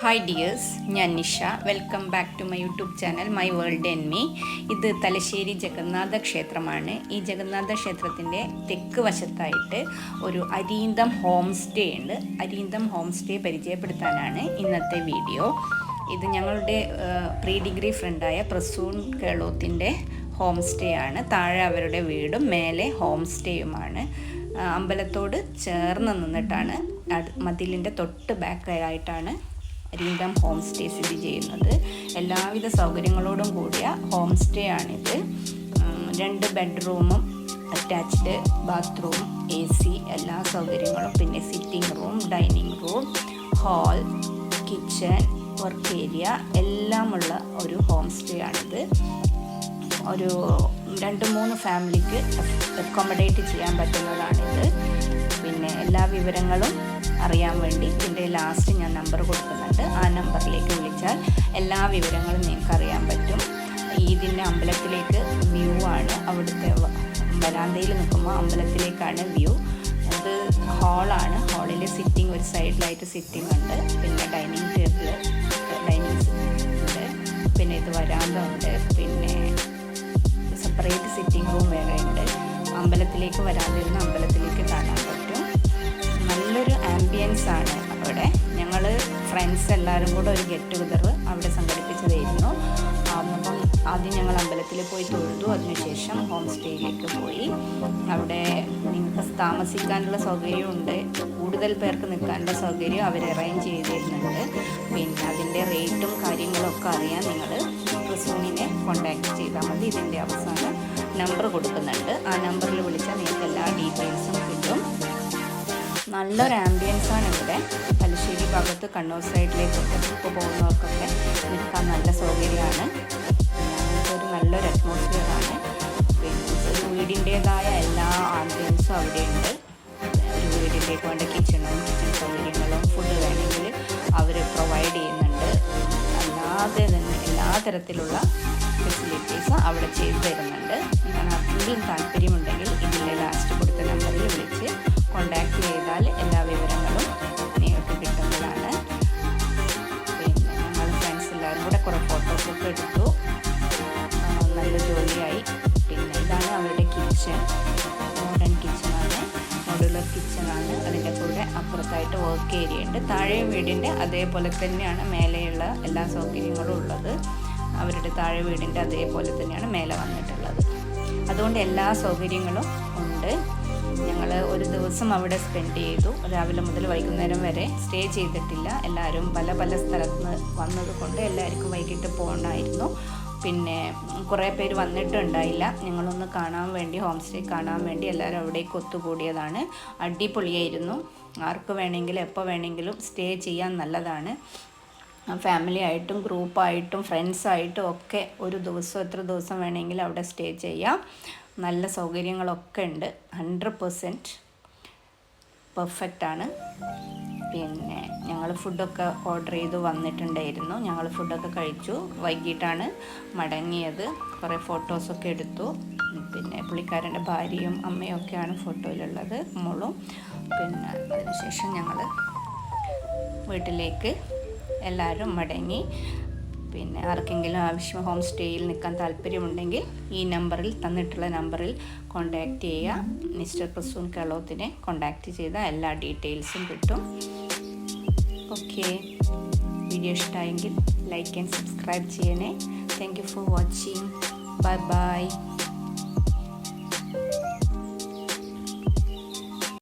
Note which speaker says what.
Speaker 1: Hi dears ഞാൻ Nisha. Welcome back to my YouTube channel my world and me ഇത് തലശ്ശേരി ജഗന്നാഥ ക്ഷേത്രമാണ്. ഈ ജഗന്നാഥ ക്ഷേത്രത്തിന്റെ തെക്ക് വശത്തായിട്ട് ഒരു അരീന്തം ഹോം സ്റ്റേ ഉണ്ട്. അരീന്തം ഹോം സ്റ്റേ പരിചയപ്പെടുത്താനാണ് ഇന്നത്തെ വീഡിയോ ഇത് ഞങ്ങളുടെ പ്രീ ഡിഗ്രി ഫ്രണ്ടായ പ്രസൂൺ കേളോത്തിന്റെ ഹോം സ്റ്റേ ആണ്. താഴെ അവരുടെ വീടും മേലെ ഹോം സ്റ്റേയുമാണ് അമ്പലത്തോട് ചേർന്ന് നിന്നിട്ടാണ് മതിലിന്റെ തൊട്ട് ബാക്കായിട്ടാണ് അരീന്തം ഹോം സ്റ്റേ സ്ഥിതി ചെയ്യുന്നത്. എല്ലാവിധ സൗകര്യങ്ങളോടും കൂടിയ ഹോം സ്റ്റേ ആണിത് രണ്ട് ബെഡ്റൂമും അറ്റാച്ച്ഡ് ബാത്റൂം എ സി എല്ലാ സൗകര്യങ്ങളും. പിന്നെ sitting room dining room hall kitchen work area എല്ലാമുള്ള ഒരു ഹോം സ്റ്റേ ആണിത്. ഒരു രണ്ട് മൂന്ന് ഫാമിലിക്ക് അക്കോമഡേറ്റ് ചെയ്യാൻ പറ്റുന്നതാണിത്. പിന്നെ എല്ലാ വിവരങ്ങളും അറിയാൻ വേണ്ടി ഇതിന്റെ ലാസ്റ്റ് ഞാൻ നമ്പർ കൊടുക്കുന്നുണ്ട്. ആ നമ്പറിലേക്ക് വിളിച്ചാൽ എല്ലാ വിവരങ്ങളും നിങ്ങൾക്ക് അറിയാൻ പറ്റും. ഇതിന്റെ അമ്പലത്തിലേക്ക് വ്യൂ ആണ്. അവിടുത്തെ വരാന്തയിൽ നിൽക്കുമ്പോൾ അമ്പലത്തിലേക്കാണ് വ്യൂ അത് ഹാളാണ് ഹാളിൽ സിറ്റിംഗ് ഒരു സൈഡിലായിട്ട് സിറ്റിംഗ് ഉണ്ട്. പിന്നെ ഡൈനിങ് ടേബിൾ ഡൈനിങ് ഉണ്ട്. പിന്നെ ഇത് വരാന്ത ഉണ്ട്. പിന്നെ സെപ്പറേറ്റ് സിറ്റിംഗ് റൂം വേറെ ഉണ്ട്. അമ്പലത്തിലേക്ക് വരാതിരുന്ന അമ്പലത്തിലേക്ക് കാണാൻ ആംബിയൻസ് ആണ്. അവിടെ ഞങ്ങൾ ഫ്രണ്ട്സ് എല്ലാവരും കൂടെ ഒരു ഗെറ്റ് ടുഗദർ അവിടെ സംഘടിപ്പിച്ചതായിരുന്നു. അപ്പം ആദ്യം ഞങ്ങൾ അമ്പലത്തിൽ പോയി തൊഴുതു. അതിനുശേഷം ഹോം സ്റ്റേയിലേക്ക് പോയി. അവിടെ നിങ്ങൾക്ക് താമസിക്കാനുള്ള സൗകര്യമുണ്ട് കൂടുതൽ പേർക്ക് നിൽക്കാനുള്ള സൗകര്യം അവർ അറേഞ്ച് ചെയ്തിരുന്നുണ്ട്. പിന്നെ അതിന്റെ റേറ്റും കാര്യങ്ങളൊക്കെ അറിയാൻ നിങ്ങൾ റിസൂണിനെ കോൺടാക്ട് ചെയ്താൽ മതി. ഇതിന്റെ അവസാനം നമ്പർ കൊടുക്കുന്നുണ്ട്. ആ നമ്പറിൽ വിളിച്ചാൽ നിങ്ങൾക്ക് എല്ലാ ഡീറ്റെയിൽസും നല്ലൊരു ആംബിയൻസ് ആണ് ഇവിടെ. തലശ്ശേരി ഭാഗത്ത് കണ്ണൂർ സൈഡിലേക്കൊക്കെ ട്രിപ്പ് പോകുന്നവർക്കൊക്കെ നിൽക്കാൻ നല്ല സൗകര്യമാണ്. ഒരു നല്ലൊരു അറ്റ്മോസ്ഫിയറാണ് ഒരു വീടിന്റേതായ എല്ലാ ആംബിയൻസും അവിടെയുണ്ട്. ഒരു വീടിലേക്ക് വേണ്ട കിച്ചണും കിച്ചൺ സൗകര്യങ്ങളും ഫുഡ് വേണമെങ്കിൽ അവർ പ്രൊവൈഡ് ചെയ്യുന്നുണ്ട്. അല്ലാതെ തന്നെ എല്ലാ തരത്തിലുള്ള ഫെസിലിറ്റീസ് അവിടെ ചെയ്തു തരുന്നുണ്ട്. കിച്ചൺ മോഡേൺ കിച്ചണാണ് മോഡുലർ കിച്ചണാണ് അതിന്റെ കൂടെ അപ്പുറത്തായിട്ട് വർക്ക് ഏരിയ ഉണ്ട്. താഴെ വീടിന്റെ അതേപോലെ തന്നെയാണ് മേലെയുള്ള എല്ലാ സൗകര്യങ്ങളും ഉള്ളത്. അവരുടെ താഴെ വീടിന്റെ അതേപോലെ തന്നെയാണ് മേലെ വന്നിട്ടുള്ളത്. അതുകൊണ്ട് എല്ലാ സൗകര്യങ്ങളും ഉണ്ട്. ഞങ്ങൾ ഒരു ദിവസം അവിടെ സ്പെൻഡ് ചെയ്തു. രാവിലെ മുതൽ വൈകുന്നേരം വരെ സ്റ്റേ ചെയ്തിട്ടില്ല. എല്ലാവരും പല പല സ്ഥലത്ത് നിന്ന് വന്നത് കൊണ്ട് എല്ലാവർക്കും വൈകിട്ട് പോകണമായിരുന്നു. പിന്നെ കുറേ പേര് വന്നിട്ടുണ്ടായില്ല. ഞങ്ങളൊന്ന് കാണാൻ വേണ്ടി ഹോം സ്റ്റേ കാണാൻ വേണ്ടി എല്ലാവരും അവിടേക്ക് ഒത്തുകൂടിയതാണ്. അടിപൊളിയായിരുന്നു. ആർക്ക് വേണമെങ്കിലും എപ്പോൾ വേണമെങ്കിലും സ്റ്റേ ചെയ്യാൻ നല്ലതാണ്. ഫാമിലി ആയിട്ടും ഗ്രൂപ്പായിട്ടും ഫ്രണ്ട്സായിട്ടും ഒക്കെ ഒരു ദിവസം എത്ര ദിവസം വേണമെങ്കിലും അവിടെ സ്റ്റേ ചെയ്യാം. നല്ല സൗകര്യങ്ങളൊക്കെ ഉണ്ട്. ഹൺഡ്രഡ് പെർസെന്റ് പെർഫെക്റ്റ് ആണ്. പിന്നെ ഞങ്ങൾ ഫുഡൊക്കെ ഓർഡർ ചെയ്ത് വന്നിട്ടുണ്ടായിരുന്നു. ഞങ്ങൾ ഫുഡൊക്കെ കഴിച്ചു. വൈകിട്ടാണ് മടങ്ങിയത്. കുറേ ഫോട്ടോസൊക്കെ എടുത്തു. പിന്നെ പുള്ളിക്കാരന്റെ ഭാര്യയും അമ്മയൊക്കെയാണ് ഫോട്ടോയിലുള്ളത് മോളും. പിന്നെ അതിനുശേഷം ഞങ്ങൾ വീട്ടിലേക്ക് എല്ലാവരും മടങ്ങി. പിന്നെ ആർക്കെങ്കിലും ആവശ്യം ഹോം സ്റ്റേയിൽ നിൽക്കാൻ താല്പര്യമുണ്ടെങ്കിൽ ഈ നമ്പറിൽ തന്നിട്ടുള്ള നമ്പറിൽ കോൺടാക്റ്റ് ചെയ്യുക. മിസ്റ്റർ പ്രസൂൺ കേളോത്തിനെ കോൺടാക്റ്റ് ചെയ്താൽ എല്ലാ ഡീറ്റെയിൽസും കിട്ടും. ഓക്കെ. വീഡിയോ ഇഷ്ടമായെങ്കിൽ ലൈക്ക് ആൻഡ് സബ്സ്ക്രൈബ് ചെയ്യണേ. Thank you for watching bye bye